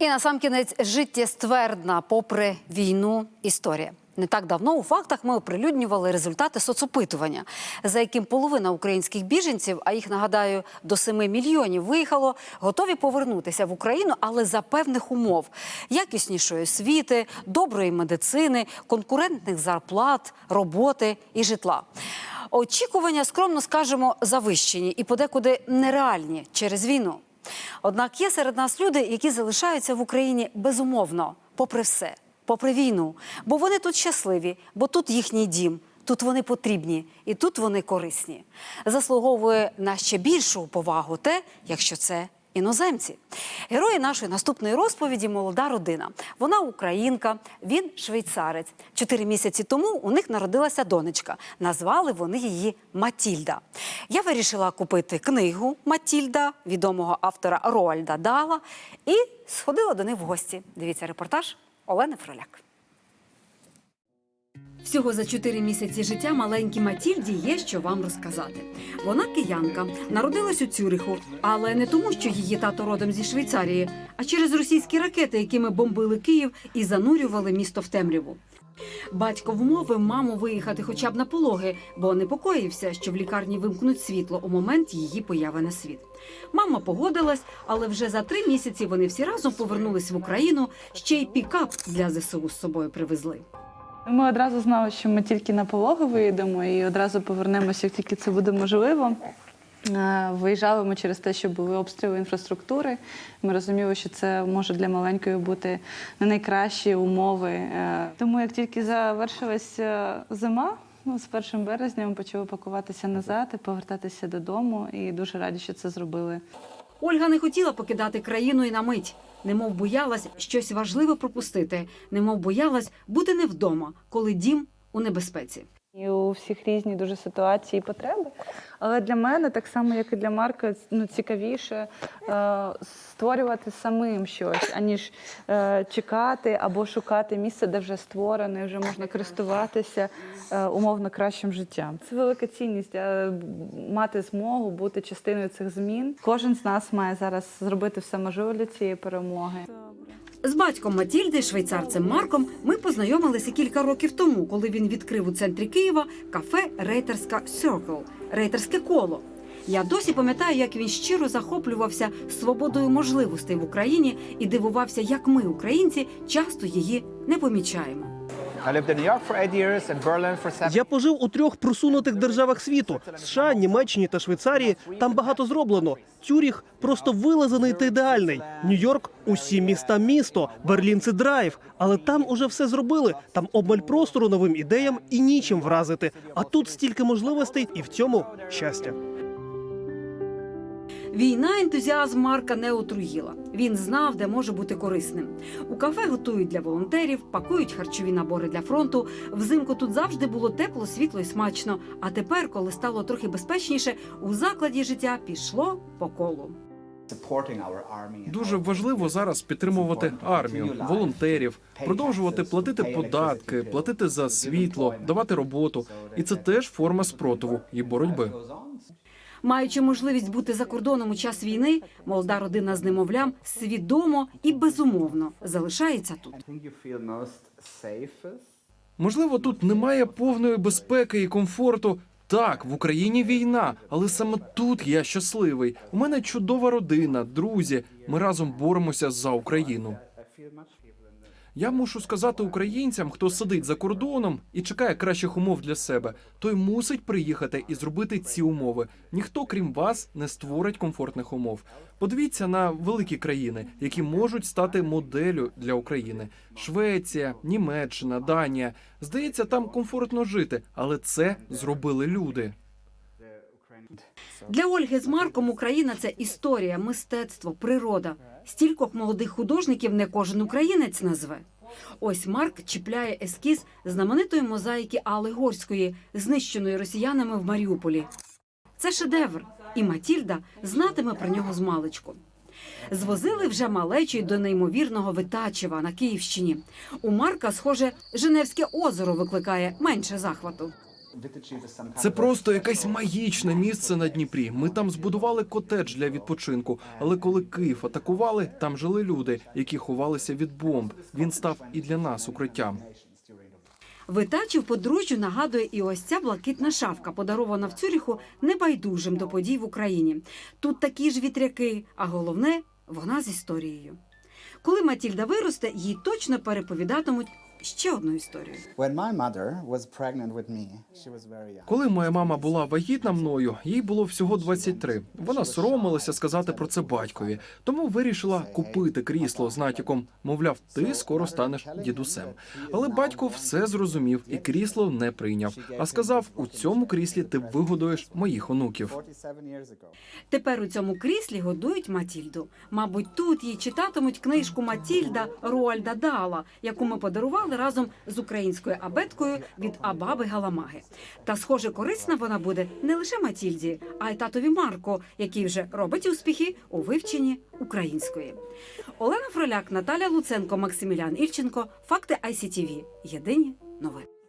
І насамкінець життєствердна, попри війну, історія. Не так давно у фактах ми оприлюднювали результати соцопитування, за яким половина українських біженців, а їх нагадаю до 7 мільйонів, виїхало, готові повернутися в Україну, але за певних умов якіснішої освіти, доброї медицини, конкурентних зарплат, роботи і житла. Очікування, скромно скажемо, завищені і подекуди нереальні через війну. Однак є серед нас люди, які залишаються в Україні безумовно, попри все, попри війну. Бо вони тут щасливі, бо тут їхній дім, тут вони потрібні і тут вони корисні. Заслуговує на ще більшу повагу те, якщо це іноземці. Герої нашої наступної розповіді молода родина. Вона українка, він швейцарець. Чотири місяці тому у них народилася донечка. Назвали вони її Матільда. Я вирішила купити книгу Матільда відомого автора Роальда Дала і сходила до них в гості. Дивіться репортаж Олени Фроляк. Всього за чотири місяці життя маленькій Матільді є що вам розказати. Вона киянка, народилась у Цюриху, але не тому, що її тато родом зі Швейцарії, а через російські ракети, якими бомбили Київ і занурювали місто в темряву. Батько вмовив маму виїхати хоча б на пологи, бо непокоївся, що в лікарні вимкнуть світло у момент її появи на світ. Мама погодилась, але вже за три місяці вони всі разом повернулись в Україну. Ще й пікап для ЗСУ з собою привезли. Ми одразу знали, що ми тільки на пологи виїдемо і одразу повернемося, як тільки це буде можливо. Е, Виїжджали ми через те, що були обстріли інфраструктури. Ми розуміли, що це може для маленької бути не найкращі умови. Е, Тому як тільки завершилась е, зима, ну, з 1 березня ми почали пакуватися назад і повертатися додому. І дуже раді, що це зробили. Ольга не хотіла покидати країну і на мить. Немов боялась щось важливе пропустити, немов боялась бути не вдома, коли дім у небезпеці. У всіх різні дуже ситуації і потреби. Але для мене, так само, як і для Марка, ну, цікавіше е, створювати самим щось, аніж е, чекати або шукати місце, де вже створене, вже можна користуватися е, умовно кращим життям. Це велика цінність е, мати змогу бути частиною цих змін. Кожен з нас має зараз зробити все можливе для цієї перемоги. З батьком Матільди, швейцарцем Марком, ми познайомилися кілька років тому, коли він відкрив у центрі Києва кафе Рейтерська Circle – рейтерське коло. Я досі пам'ятаю, як він щиро захоплювався свободою можливостей в Україні і дивувався, як ми, українці, часто її не помічаємо. Я пожив у трьох просунутих державах світу: США, Німеччині та Швейцарії. Там багато зроблено. Цюріх просто вилазений та ідеальний. Нью-Йорк усі міста місто. Берлін це драйв. Але там уже все зробили. Там обмаль простору новим ідеям і нічим вразити. А тут стільки можливостей, і в цьому щастя. Війна ентузіазм Марка не отруїла. Він знав, де може бути корисним. У кафе готують для волонтерів, пакують харчові набори для фронту. Взимку тут завжди було тепло, світло і смачно. А тепер, коли стало трохи безпечніше, у закладі життя пішло по колу. Дуже важливо зараз підтримувати армію, волонтерів, продовжувати платити податки, платити за світло, давати роботу. І це теж форма спротиву і боротьби. Маючи можливість бути за кордоном у час війни, молода родина з немовлям свідомо і безумовно залишається тут. Можливо, тут немає повної безпеки і комфорту. Так, в Україні війна, але саме тут я щасливий. У мене чудова родина, друзі. Ми разом боремося за Україну. Я мушу сказати українцям, хто сидить за кордоном і чекає кращих умов для себе, той мусить приїхати і зробити ці умови. Ніхто, крім вас, не створить комфортних умов. Подивіться на великі країни, які можуть стати моделлю для України: Швеція, Німеччина, Данія. Здається, там комфортно жити, але це зробили люди. Для Ольги з Марком Україна це історія, мистецтво, природа. Стількох молодих художників не кожен українець назве. Ось Марк чіпляє ескіз знаменитої мозаїки Алли Горської, знищеної росіянами в Маріуполі. Це шедевр, і Матільда знатиме про нього змалечку. Звозили вже малечі до неймовірного Витачева на Київщині. У Марка, схоже, Женевське озеро викликає менше захвату. Це просто якесь магічне місце на Дніпрі. Ми там збудували котедж для відпочинку. Але коли Київ атакували, там жили люди, які ховалися від бомб. Він став і для нас укриттям. Витачів подружжю нагадує і ось ця блакитна шавка, подарована в Цюріху небайдужим до подій в Україні. Тут такі ж вітряки, а головне вона з історією. Коли Матільда виросте, їй точно переповідатимуть ще одну історію. Коли моя мама була вагітна мною, їй було всього 23. Вона соромилася сказати про це батькові, тому вирішила купити крісло з натяком. Мовляв, ти скоро станеш дідусем. Але батько все зрозумів і крісло не прийняв. А сказав: у цьому кріслі ти вигодуєш моїх онуків. 47 years. Тепер у цьому кріслі годують Матільду. Мабуть, тут їй читатимуть книжку Матільда Роальда Дала, яку ми подарували разом з українською абеткою від Абаби Галамаги. Та, схоже, корисна вона буде не лише Матільді, а й татові Марко, який вже робить успіхи у вивченні української. Олена Фроляк, Наталя Луценко, Максимілян Ільченко. Факти ICTV. Єдині новини.